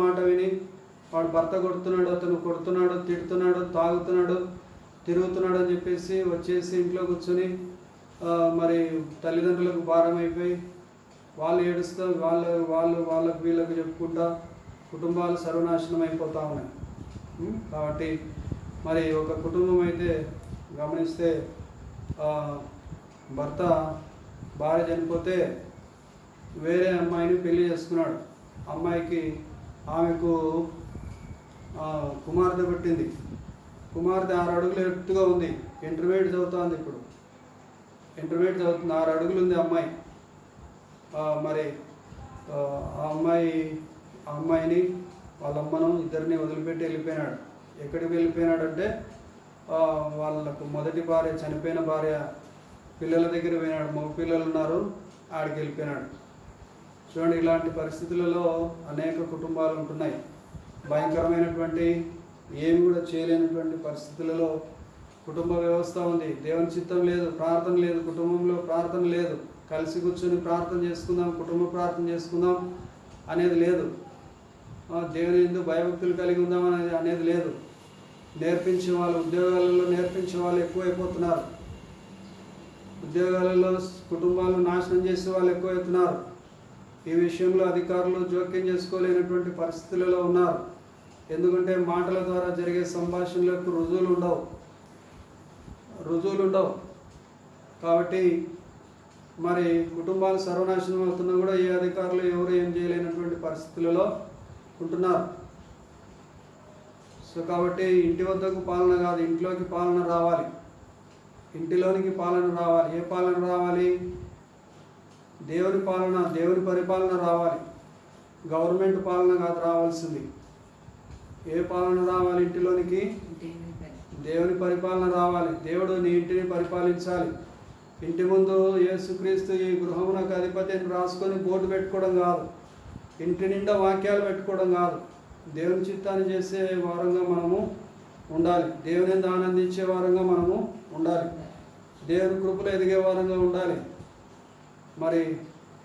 మాట విని వాడు భర్త కొడుతున్నాడు అతను కొడుతున్నాడు తిడుతున్నాడు తాగుతున్నాడు తిరుగుతున్నాడు అని చెప్పేసి వచ్చేసి ఇంట్లో కూర్చొని మరి తల్లిదండ్రులకు భారం అయిపోయి వాళ్ళు ఏడుస్తూ వాళ్ళ వాళ్ళు వాళ్ళకు వీళ్ళకు చెప్పుకుంటా కుటుంబాలు సర్వనాశనం అయిపోతూ ఉన్నాయి. కాబట్టి మరి ఒక కుటుంబం అయితే గమనిస్తే భర్త భార్య చనిపోతే వేరే అమ్మాయిని పెళ్ళి చేసుకున్నాడు. అమ్మాయికి ఆమెకు కుమార్తె పుట్టింది. కుమార్తె ఆరు అడుగులు ఎత్తుగా ఉంది. ఇంటర్మీడియట్ చదువుతోంది ఇప్పుడు. ఇంటర్మీడియట్ చదువుతుంది. ఆరు అడుగులు ఉంది అమ్మాయి. మరి ఆ అమ్మాయి ఆ అమ్మాయిని వాళ్ళ అమ్మను ఇద్దరిని వదిలిపెట్టి వెళ్ళిపోయినాడు. ఎక్కడికి వెళ్ళిపోయినాడంటే అంటే వాళ్ళకు మొదటి భార్య చనిపోయిన భార్య పిల్లల దగ్గర పోయినాడు. మగ పిల్లలు ఉన్నారు. ఆడికి వెళ్ళిపోయినాడు. చూడండి ఇలాంటి పరిస్థితులలో అనేక కుటుంబాలు ఉంటున్నాయి. భయంకరమైనటువంటి ఏమి కూడా చేయలేనటువంటి పరిస్థితులలో కుటుంబ వ్యవస్థ ఉంది. దేవుని చిత్తం లేదు ప్రార్థన లేదు కుటుంబంలో ప్రార్థన లేదు. కలిసి కూర్చొని ప్రార్థన చేసుకుందాం కుటుంబ ప్రార్థన చేసుకుందాం అనేది లేదు. దేవుని ఎందుకు భయభక్తులు కలిగి ఉందాం అనేది అనేది లేదు. నేర్పించే వాళ్ళు ఉద్యోగాలలో నేర్పించే వాళ్ళు ఎక్కువైపోతున్నారు. ఉద్యోగాలలో కుటుంబాలను నాశనం చేసే వాళ్ళు ఎక్కువైతున్నారు. ఈ విషయంలో అధికారులు జోక్యం చేసుకోలేనటువంటి పరిస్థితులలో ఉన్నారు. ఎందుకంటే మాటల ద్వారా జరిగే సంభాషణలకు రుజువులు ఉండవు. రుజువులు ఉండవు. కాబట్టి మరి కుటుంబాలు సర్వనాశనం అవుతున్నా కూడా ఏ అధికారులు ఎవరు ఏం చేయలేనటువంటి పరిస్థితులలో ఉంటున్నారు. సో కాబట్టి ఇంటి వద్దకు పాలన కాదు ఇంట్లోకి పాలన రావాలి. ఇంటిలోనికి పాలన రావాలి. ఏ పాలన రావాలి? దేవుని పాలన దేవుని పరిపాలన రావాలి. గవర్నమెంట్ పాలన కాదు రావాల్సింది. ఏ పాలన రావాలి ఇంటిలోనికి? దేవుని పరిపాలన రావాలి. దేవుడు నీ ఇంటిని పరిపాలించాలి. ఇంటి ముందు యేసుక్రీస్తు ఈ గృహమునకు అధిపతి అని రాసుకొని బోర్డు పెట్టుకోవడం కాదు. ఇంటి నిండా వాక్యాలు పెట్టుకోవడం కాదు. దేవుని చిత్తాన్ని చేసే వారంగా మనము ఉండాలి. దేవుని ఆనందించే వారంగా మనము ఉండాలి. దేవుని కృపలో ఎదిగే వారంగా ఉండాలి. మరి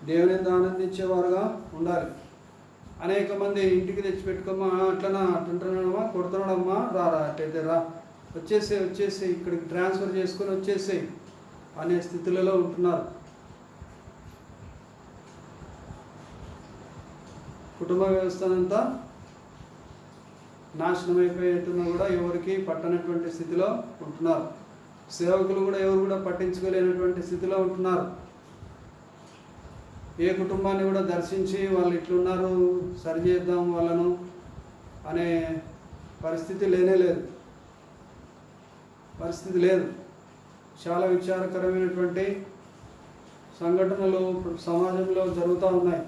దేవుని ఆనందించేవారుగా ఉండాలి. అనేక మంది ఇంటికి తెచ్చిపెట్టుకోమా అట్లనా అట్లంటున్నాడమ్మా కొడుతున్నాడమ్మా రారా రా అట్టయితే రా. వచ్చేసే వచ్చేసి ఇక్కడికి ట్రాన్స్ఫర్ చేసుకొని వచ్చేసేయి అనే స్థితులలో ఉంటున్నారు. కుటుంబ వ్యవస్థనంతా నాశనం అయిపోయేట్టున్నా కూడా ఎవరికి పట్టనటువంటి స్థితిలో ఉంటున్నారు. సేవకులు కూడా ఎవరు కూడా పట్టించుకోలేనటువంటి స్థితిలో ఉంటున్నారు. ఏ కుటుంబాన్ని కూడా దర్శించి వాళ్ళు ఇట్లున్నారు సరి చేద్దాం వాళ్ళను అనే పరిస్థితి లేనే లేదు. పరిస్థితి లేదు. చాలా విచారకరమైనటువంటి సంఘటనలు సమాజంలో జరుగుతూ ఉన్నాయి.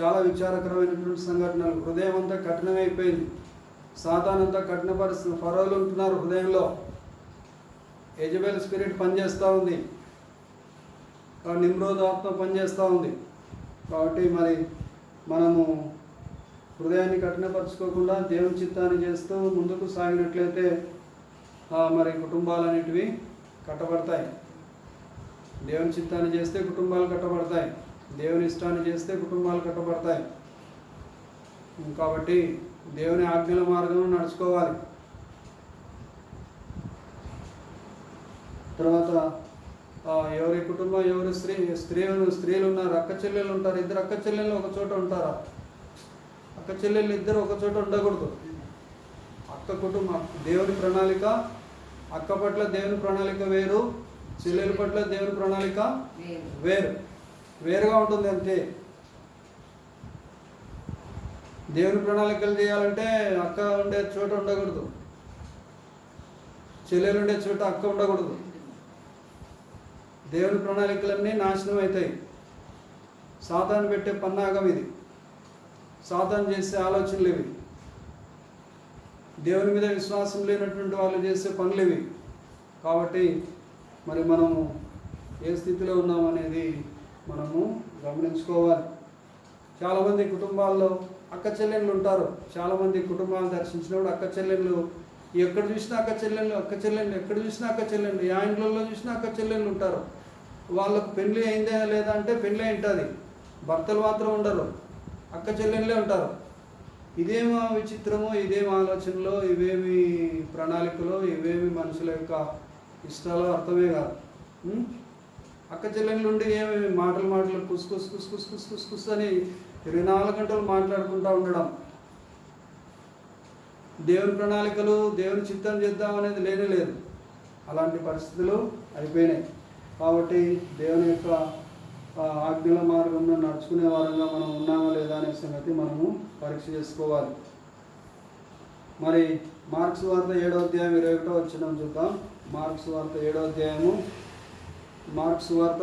చాలా విచారకరమైనటువంటి సంఘటనలు. హృదయం అంతా కఠినమైపోయింది. సాతానంతా కఠిన పరిస్థితి. ఫరోలు ఉంటున్నారు హృదయంలో. యజబెల్ స్పిరిట్ పనిచేస్తూ ఉంది. నిమ్రోధ ఆత్మ పనిచేస్తూ ఉంది. కాబట్టి మరి మనము హృదయాన్ని కఠినపరచుకోకుండా దేవుని చిత్తాన్ని చేస్తూ ముందుకు సాగినట్లయితే మరి కుటుంబాలు అనేటివి కట్టబడతాయి. దేవుని చిత్తాన్ని చేస్తే కుటుంబాలు కట్టబడతాయి. దేవుని ఇష్టాన్ని చేస్తే కుటుంబాలు కట్టబడతాయి. కాబట్టి దేవుని ఆజ్ఞల మార్గం నడుచుకోవాలి. తర్వాత ఎవరి కుటుంబం ఎవరి స్త్రీ స్త్రీలు స్త్రీలు ఉన్నారు అక్క చెల్లెలు ఉంటారు ఇద్దరు అక్క చెల్లెలు ఒక చోట ఉంటారా? అక్క చెల్లెలు ఇద్దరు ఒక చోట ఉండకూడదు. అక్క కుటుంబం దేవుని ప్రణాళిక అక్క పట్ల దేవుని ప్రణాళిక వేరు చెల్లెల పట్ల దేవుని ప్రణాళిక వేరు. వేరుగా ఉంటుంది అంతే. దేవుని ప్రణాళికలు చేయాలంటే అక్క ఉండే చోట ఉండకూడదు. చెల్లెలు ఉండే చోట అక్క ఉండకూడదు. దేవుని ప్రణాళికలన్నీ నాశనం అవుతాయి సాతాను పెట్టే పన్నాగం ఇది. సాతాను చేసే ఆలోచనలు ఇవి. దేవుని మీద విశ్వాసం లేనటువంటి వాళ్ళు చేసే పనులు ఇవి. కాబట్టి మరి మనము ఏ స్థితిలో ఉన్నామనేది మనము గమనించుకోవాలి. చాలామంది కుటుంబాల్లో అక్క చెల్లెళ్ళు ఉంటారు. చాలామంది కుటుంబాలు దర్శించినప్పుడు అక్క చెల్లెళ్ళు ఎక్కడ చూసినా అక్క చెల్లెళ్ళు అక్క చెల్లెళ్ళు ఎక్కడ చూసినా అక్క చెల్లెళ్ళు యా ఇంట్లో చూసినా అక్క చెల్లెళ్ళు ఉంటారు. వాళ్ళకు పెళ్ళి అయిందా లేదా అంటే పెళ్ళి ఉంటుంది భర్తలు మాత్రం ఉండరు. అక్క చెల్లెళ్ళే ఉంటారు. ఇదేమో విచిత్రమో ఇదేం ఆలోచనలో ఇవేమి ప్రణాళికలో ఇవేమి మనుషుల యొక్క ఇష్టాలో అర్థమే కాదు. అక్క చెల్లెళ్ళు ఉండి ఏమేమి మాటలు మాటలు కుసుకుస్ కుస్ కుస్ కుస్ కుస్ కుస్ కుస్ అని ఇరవై నాలుగు గంటలు మాట్లాడుకుంటూ ఉండడం. దేవుని ప్రణాళికలు దేవుని చిత్తం చేద్దాం అనేది లేనే లేదు. అలాంటి పరిస్థితులు అయిపోయినాయి. కాబట్టి దేవుని యొక్క ఆజ్ఞల మార్గంలో నడుచుకునే వారంగా మనం ఉన్నామా లేదా అనే సంగతి మనము పరీక్ష చేసుకోవాలి. మరి మార్క్స్ వార్త ఏడో అధ్యాయం ఇరవై ఒకటో వచ్చిన చూద్దాం. మార్క్స్ వార్త ఏడో అధ్యాయము. మార్క్స్ వార్త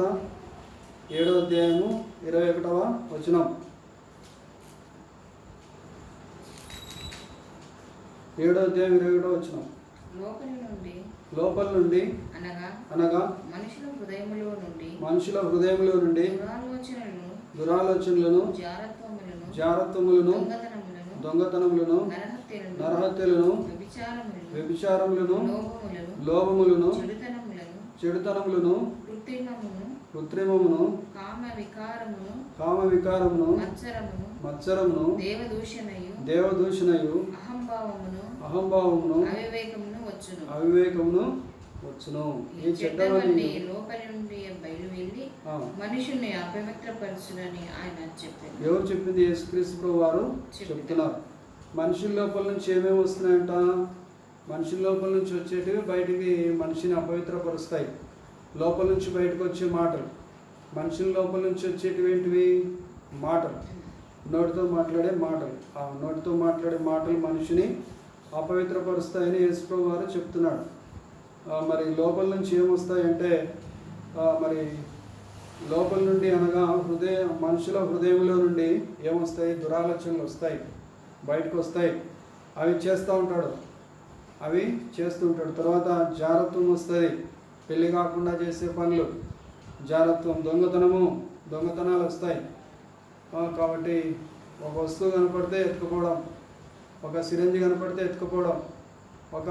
ఏడో అధ్యాయము ఇరవై ఒకటవ వచనం. ఏడో అధ్యాయం ఇరవై ఒకటో వచనం. లోపలి నుండి లోపల నుండి అనగా అనగా మనుషుల హృదయములో నుండి మనుషుల హృదయంలో నుండి దురాలోచనలను దురాలోచనలను జారత్వములను జారత్వములను దొంగతనములను నరహత్యలను వ్యభిచారములను లోభములను చెడుతనములను చెడుతనములను కృత్రిమమును కామ వికారమును కామ వికారమును మత్సరమును మత్సరమును దేవదూషణయు దేవదూషణయు అహంభావమును అహంభావమును అవివేకమును వచ్చును. అవివేకమును వచ్చును. ఈ చెడ్డవన్నీ లోపలి నుండి బయలు వెళ్ళి మనుషుల్ని అపవిత్రపరచునని ఆయన చెప్పారు ఎవరు చెప్పింది? యేసుక్రీస్తు వారు చెప్తున్నారు. మనుషుల లోపల నుంచి ఏమేమి వస్తున్నాయంట? మనుషుల లోపల నుంచి వచ్చేటివి బయటికి మనిషిని అపవిత్రపరుస్తాయి. లోపల నుంచి బయటకు వచ్చే మాటలు. మనుషుల లోపల నుంచి వచ్చేటివి ఏంటివి? మాటలు. నోటితో మాట్లాడే మాటలు. ఆ నోటితో మాట్లాడే మాటలు మనిషిని అపవిత్రపరుస్తాయని యేసుప్రభు వారు చెప్తున్నాడు. మరి లోపల నుంచి ఏమొస్తాయంటే మరి లోపల నుండి అనగా హృదయ మనుషుల హృదయంలో నుండి ఏమొస్తాయి? దురాలోచనలు వస్తాయి. బయటకు వస్తాయి. అవి చేస్తూ ఉంటాడు. అవి చేస్తూ ఉంటాడు. తర్వాత జారత్వం వస్తుంది పెళ్ళి కాకుండా చేసే పనులు. జారత్వం దొంగతనము దొంగతనాలు వస్తాయి. కాబట్టి ఒక వస్తువు కనపడితే ఎత్తుకుపోవడం ఒక సిరంజి కనపడితే ఎత్తుకుపోవడం ఒక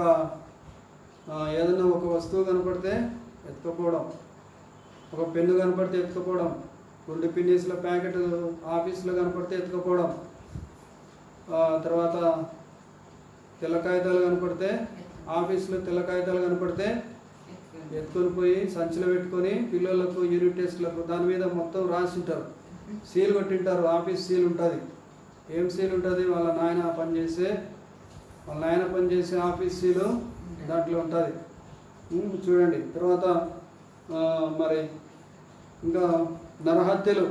ఏదైనా ఒక వస్తువు కనపడితే ఎత్తుకుపోవడం ఒక పెన్ను కనపడితే ఎత్తుకుపోవడం గుండె పిన్నీసుల ప్యాకెట్ ఆఫీసులో కనపడితే ఎత్తుకుపోవడం తర్వాత తెల్ల కాగితాలు కనపడితే ఆఫీసులో తెల్ల కాగితాలు కనపడితే ఎత్తుకొని పోయి సంచిలో పెట్టుకొని పిల్లలకు యూనిట్ టెస్ట్లకు దాని మీద మొత్తం రాసి ఉంటారు సీల్ కొట్టింటారు. ఆఫీస్ సీల్ ఉంటుంది. ఏం సీల్ ఉంటుంది? వాళ్ళ నాయన పనిచేసే వాళ్ళ నాయన పని చేసే ఆఫీస్ సీలు దాంట్లో ఉంటుంది. చూడండి. తర్వాత మరి ఇంకా నరహత్యలు.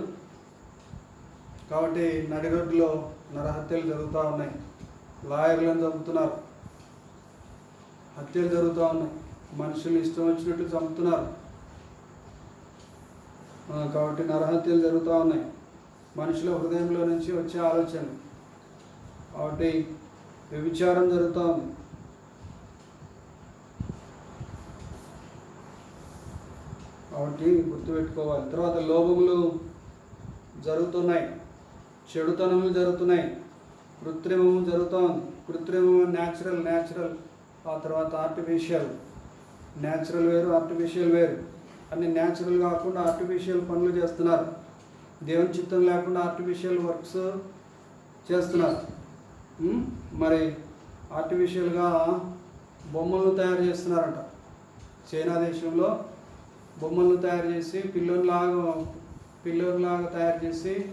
కాబట్టి నడి రోడ్డులో నరహత్యలు జరుగుతూ ఉన్నాయి. లాయర్లను చంపుతున్నారు. హత్యలు జరుగుతూ ఉన్నాయి. మనుషులు ఇష్టం వచ్చినట్టు చంపుతున్నారు. కాబట్టి నరహత్యలు జరుగుతూ ఉన్నాయి. మనుషుల హృదయంలో నుంచి వచ్చే ఆలోచన కాబట్టి వ్యభిచారం జరుగుతూ ఉంది. కాబట్టి గుర్తుపెట్టుకోవాలి. తర్వాత లోభములు జరుగుతున్నాయి. చెడుతనములు జరుగుతున్నాయి. కృత్రిమము జరుగుతూ ఉంది. కృత్రిమము న్యాచురల్ న్యాచురల్ ఆ తర్వాత ఆర్టిఫిషియల్ న్యాచురల్ వేరు ఆర్టిఫిషియల్ వేరు. అన్ని న్యాచురల్ కాకుండా ఆర్టిఫిషియల్ పనులు చేస్తున్నారు. దేవుని చిత్తం లేకుండా ఆర్టిఫిషియల్ వర్క్స్ చేస్తున్నారు. మరి ఆర్టిఫిషియల్గా బొమ్మలను తయారు చేస్తున్నారంట. చైనా దేశంలో బొమ్మలను తయారు చేసి పిల్లల్లాగా పిల్లల్లాగా తయారు చేసి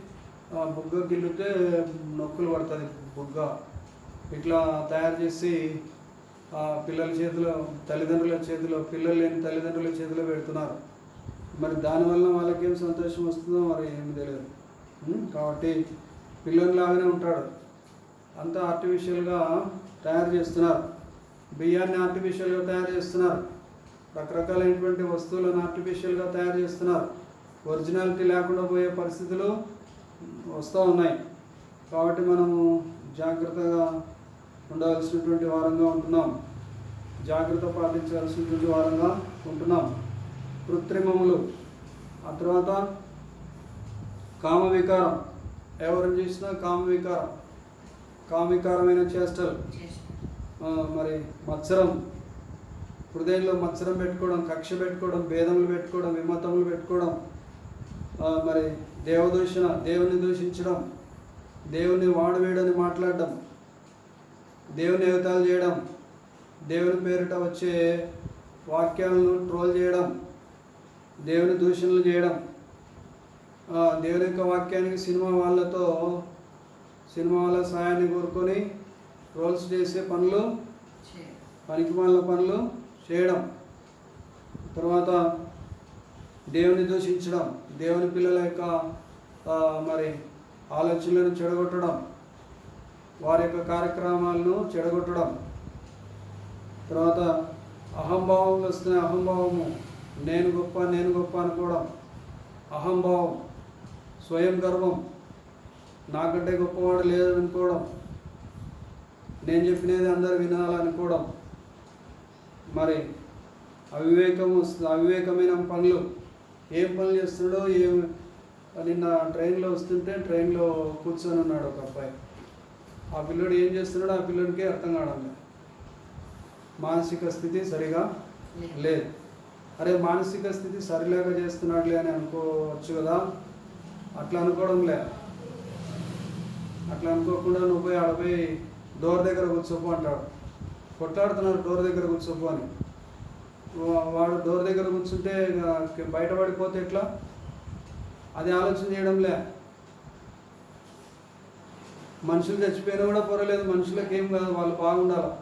బుగ్గ గిల్లితే నొక్కులు పడుతుంది. బుగ్గ. ఇట్లా తయారు చేసి పిల్లల చేతిలో తల్లిదండ్రుల చేతిలో పిల్లలు లేని తల్లిదండ్రుల చేతిలో పెడుతున్నారు. మరి దానివల్ల వాళ్ళకేం సంతోషం వస్తుందో మరి ఏమి తెలియదు. కాబట్టి కాబట్టి పిల్లల్లాగానే ఉంటాడు. అంతా ఆర్టిఫిషియల్గా తయారు చేస్తున్నారు. బియ్యాన్ని ఆర్టిఫిషియల్గా తయారు చేస్తున్నారు. రకరకాలైనటువంటి వస్తువులను ఆర్టిఫిషియల్గా తయారు చేస్తున్నారు. ఒరిజినాలిటీ లేకుండా పోయే పరిస్థితులు వస్తూ ఉన్నాయి. కాబట్టి మనము జాగ్రత్తగా ఉండవలసినటువంటి వారంగా ఉంటున్నాం. జాగ్రత్త పాటించవలసినటువంటి వారంగా ఉంటున్నాం. కృత్రిమములు. ఆ తర్వాత కామ వికారం ఎవరిని చూసినా కామ వికారం కామికారమైన చేష్టలు. మరి మత్సరం. హృదయంలో మత్సరం పెట్టుకోవడం కక్ష పెట్టుకోవడం భేదములు పెట్టుకోవడం విమతములు పెట్టుకోవడం. మరి దేవదూషణ దేవుని దూషించడం. దేవుని వాడవేడని మాట్లాడడం. దేవుని ఎగతాలు చేయడం దేవుని పేరిట వచ్చే వాక్యాలను ట్రోల్ చేయడం దేవుని దూషణలు చేయడం దేవుని యొక్క వాక్యానికి సినిమా వాళ్ళతో సినిమా వాళ్ళ సహాయాన్ని కోరుకొని రోల్స్ చేసే పనులు పనికి వాళ్ళ పనులు చేయడం. తర్వాత దేవుని దూషించడం దేవుని పిల్లల యొక్క మరి ఆలోచనలను చెడగొట్టడం వారి యొక్క కార్యక్రమాలను చెడగొట్టడం. తర్వాత అహంభావం వస్తున్న అహంభావము నేను గొప్ప నేను గొప్ప అనుకోవడం. అహంభావం స్వయం గర్వం నాకంటే గొప్పవాడు లేదనుకోవడం. నేను చెప్పినది అందరు వినాలనుకోవడం. మరి అవివేకం వస్తుంది అవివేకమైన పనులు. ఏం పనులు చేస్తున్నాడో ఏం నిన్న ట్రైన్లో వస్తుంటే ట్రైన్లో కూర్చొని ఉన్నాడు ఒక అబ్బాయి. ఆ పిల్లడు ఏం చేస్తున్నాడో ఆ పిల్లడికి అర్థం కావడం లేదు. మానసిక స్థితి సరిగా లేదు. అరే మానసిక స్థితి సరిలేక చేస్తున్నాడులే అని అనుకోవచ్చు కదా. అట్లా అనుకోవడం లే. అట్లా అనుకోకుండా నువ్వు పోయి ఆడపోయి డోర్ దగ్గర కూర్చోపో అంటాడు. కొట్లాడుతున్నారు డోర్ దగ్గర కూర్చోపో అని. వాడు డోర్ దగ్గర కూర్చుంటే బయటపడిపోతే ఎట్లా? అది ఆలోచన చేయడంలే మనుషులు చచ్చిపోయినా కూడా పర్వాలేదు మనుషులకు ఏం కాదు వాళ్ళు బాగుండాలి?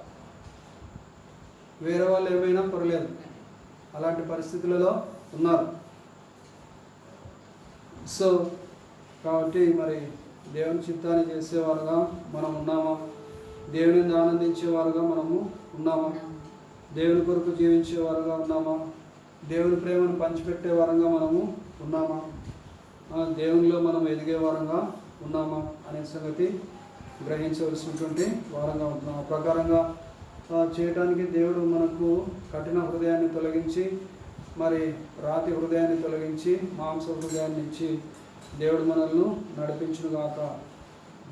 వేరే వాళ్ళు ఏమైనా పర్వాలేదు అలాంటి పరిస్థితులలో ఉన్నారు. సో కాబట్టి మరి దేవుని చిత్తాన్ని చేసేవారుగా మనం ఉన్నామా? దేవుని ఆనందించేవారుగా మనము ఉన్నామా? దేవుని కొరకు జీవించేవారుగా ఉన్నామా? దేవుని ప్రేమను పంచిపెట్టే వారంగా మనము ఉన్నామా? దేవునిలో మనం ఎదిగే వారంగా ఉన్నామా అనే సంగతి గ్రహించవలసినటువంటి వారంగా ఉంటున్నాం. ఆ ప్రకారంగా చేయడానికి చేయటానికి దేవుడు మనకు కఠిన హృదయాన్ని తొలగించి మరి రాతి హృదయాన్ని తొలగించి మాంస హృదయాన్ని ఇచ్చి దేవుడు మనల్ని నడిపించునుగాక.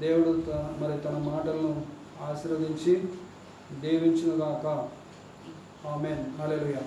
దేవుడు మరి తన మాటలను ఆశీర్వదించి దీవించునుగాక. ఆమెన్. హల్లెలూయా.